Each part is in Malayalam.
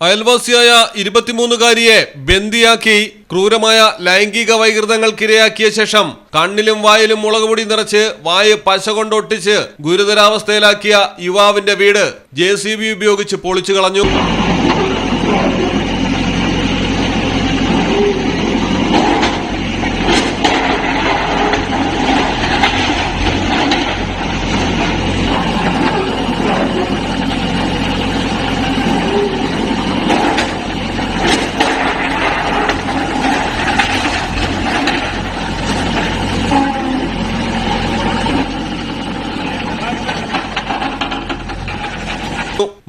അയൽവാസിയായ ഇരുപത്തിമൂന്നുകാരിയെ ബന്ദിയാക്കി ക്രൂരമായ ലൈംഗിക വൈകൃതങ്ങൾക്കിരയാക്കിയ ശേഷം കണ്ണിലും വായിലും മുളകുപൊടി നിറച്ച് വായ് പശ കൊണ്ടൊട്ടിച്ച് ഗുരുതരാവസ്ഥയിലാക്കിയ യുവാവിന്റെ വീട് ജെ ഉപയോഗിച്ച് പൊളിച്ചു കളഞ്ഞു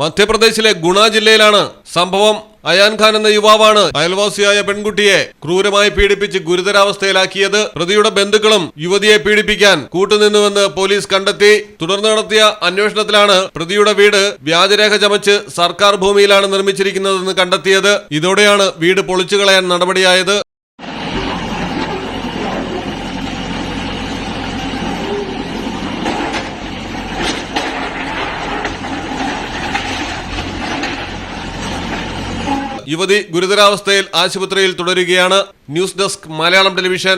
മധ്യപ്രദേശിലെ ഗുണ ജില്ലയിലാണ് സംഭവം. അയാൻഖാൻ എന്ന യുവാവാണ് അയൽവാസിയായ പെൺകുട്ടിയെ ക്രൂരമായി പീഡിപ്പിച്ച് ഗുരുതരാവസ്ഥയിലാക്കിയത്. പ്രതിയുടെ ബന്ധുക്കളും യുവതിയെ പീഡിപ്പിക്കാൻ കൂട്ടുനിന്നുവെന്ന് പോലീസ് കണ്ടെത്തി. തുടർന്ന് നടത്തിയ അന്വേഷണത്തിലാണ് പ്രതിയുടെ വീട് വ്യാജരേഖ ചമച്ച് സർക്കാർ ഭൂമിയിലാണ് നിർമ്മിച്ചിരിക്കുന്നതെന്ന് കണ്ടെത്തിയത്. ഇതോടെയാണ് വീട് പൊളിച്ചു കളയാൻ നടപടിയായത്. യുവതി ഗുരുതരാവസ്ഥയിൽ ആശുപത്രിയിൽ തുടരുകയാണ്. News desk Malayalam television.